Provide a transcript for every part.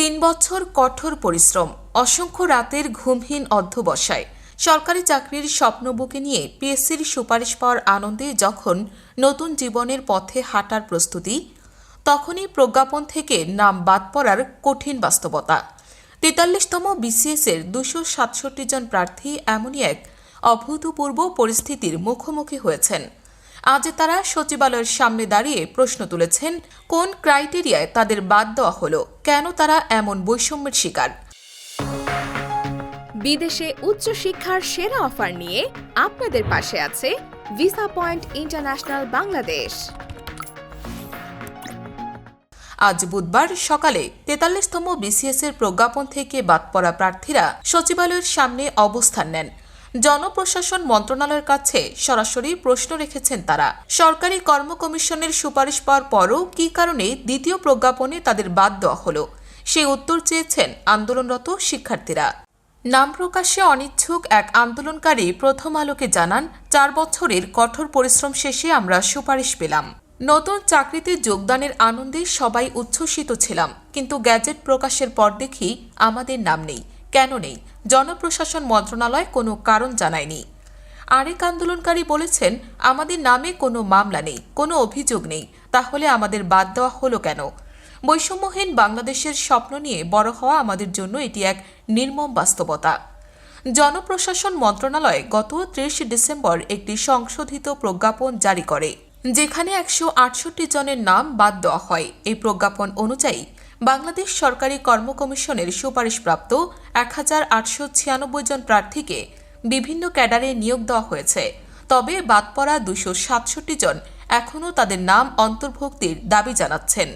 তিন বছর কঠোর পরিশ্রম, অসংখ্য রাতের ঘুমহীন অধ্যবসায়। সরকারি চাকরির স্বপ্ন বুকে নিয়ে পিএসসির সুপারিশ পাওয়ার আনন্দে যখন নতুন জীবনের পথে হাঁটার প্রস্তুতি, তখনই প্রজ্ঞাপন থেকে নাম বাদ পড়ার কঠিন বাস্তবতা। তেতাল্লিশতম বিসিএস এর দুশো সাতষট্টি জন প্রার্থী এমনই এক অভূতপূর্ব পরিস্থিতির মুখোমুখি হয়েছেন। আজ তারা সচিবালয়ের সামনে দাঁড়িয়ে প্রশ্ন তুলেছেন কোন ক্রাইটেরিয়ায় তাদের বাদ দেওয়া হলো? কেন তারা এমন বৈষম্যের শিকার? বিদেশে উচ্চশিক্ষার সেরা অফার নিয়ে আপনাদের পাশে আছে ভিসা পয়েন্ট ইন্টারন্যাশনাল বাংলাদেশ। আজ বুধবার সকালে তেতাল্লিশতম বিসিএস এর প্রজ্ঞাপন থেকে বাদ পড়া প্রার্থীরা সচিবালয়ের সামনে অবস্থান নেন। জনপ্রশাসন মন্ত্রণালয়ের কাছে সরাসরি প্রশ্ন রেখেছেন তারা। সরকারি কর্ম কমিশনের সুপারিশ পাওয়ার পরও কী কারণে দ্বিতীয় প্রজ্ঞাপনে তাদের বাদ দেওয়া হলো? সেই উত্তর চেয়েছেন আন্দোলনরত শিক্ষার্থীরা। নাম প্রকাশে অনিচ্ছুক এক আন্দোলনকারী প্রথম আলোকে জানান, চার বছরের কঠোর পরিশ্রম শেষে আমরা সুপারিশ পেলাম। নতুন চাকরিতে যোগদানের আনন্দে সবাই উচ্ছ্বসিত ছিলাম, কিন্তু গ্যাজেট প্রকাশের পর দেখি আমাদের নাম নেই। কেন নেই? জনপ্রশাসন মন্ত্রণালয় কোনো কারণ জানায়নি। আরেক আন্দোলনকারী বলেছেন, আমাদের নামে কোনো মামলা নেই, কোনো অভিযোগ নেই, তাহলে আমাদের বাদ দেওয়া হলো কেন? বৈষম্যহীন বাংলাদেশের স্বপ্ন নিয়ে বড় হওয়া আমাদের জন্য এটি এক নির্মম বাস্তবতা। জনপ্রশাসন মন্ত্রণালয় গত ত্রিশ ডিসেম্বর একটি সংশোধিত প্রজ্ঞাপন জারি করে, যেখানে একশো আটষট্টি জনের নাম বাদ দেওয়া হয়। এই প্রজ্ঞাপন অনুযায়ী বাংলাদেশ সরকারি কর্ম কমিশনের সুপারিশপ্রাপ্ত এক হাজার আটশো ছিয়ানব্বই জন প্রার্থীকে বিভিন্ন ক্যাডারে নিয়োগ দেওয়া হয়েছে। তবে বাদ পড়া দুশো সাতষট্টি জন এখনও তাদের নাম অন্তর্ভুক্তির দাবি জানাচ্ছেন।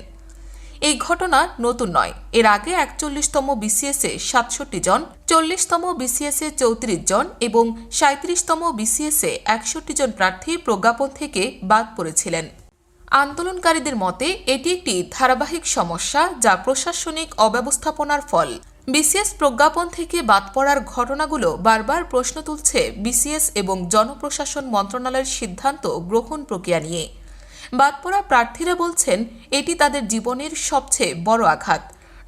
এই ঘটনা নতুন নয়। এর আগে একচল্লিশতম বিসিএসে সাতষট্টি জন, চল্লিশতম বিসিএসে চৌত্রিশ জন এবং সাঁত্রিশতম বিসিএসে একষট্টি জন প্রার্থী প্রজ্ঞাপন থেকে বাদ পড়েছিলেন। আন্দোলনকারীদের মতে, এটি একটি ধারাবাহিক সমস্যা যা প্রশাসনিক অব্যবস্থাপনার ফল। বিসিএস প্রজ্ঞাপন থেকে বাদ পড়ার ঘটনাগুলো বারবার প্রশ্ন তুলছে বিসিএস এবং জনপ্রশাসন মন্ত্রণালয়ের সিদ্ধান্ত গ্রহণ প্রক্রিয়া নিয়ে। বাদ পড়া প্রার্থীরা বলছেন, এটি তাদের জীবনের সবচেয়ে বড় আঘাত।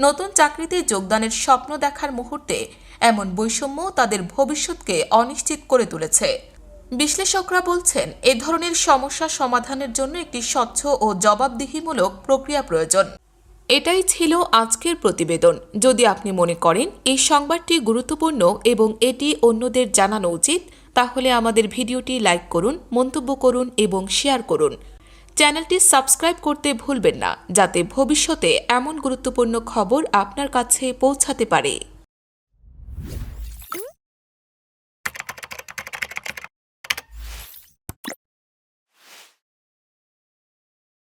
নতুন চাকরিতে যোগদানের স্বপ্ন দেখার মুহূর্তে এমন বৈষম্য তাদের ভবিষ্যৎকে অনিশ্চিত করে তুলেছে। বিশ্লেষকরা বলছেন, এ ধরনের সমস্যা সমাধানের জন্য একটি স্বচ্ছ ও জবাবদিহিমূলক প্রক্রিয়া প্রয়োজন। এটাই ছিল আজকের প্রতিবেদন। যদি আপনি মনে করেন, এই সংবাদটি গুরুত্বপূর্ণ এবং এটি অন্যদের জানানো উচিত, তাহলে আমাদের ভিডিওটি লাইক করুন, মন্তব্য করুন এবং শেয়ার করুন। চ্যানেলটি সাবস্ক্রাইব করতে ভুলবেন না, যাতে ভবিষ্যতে এমন গুরুত্বপূর্ণ খবর আপনার কাছে পৌঁছাতে পারে।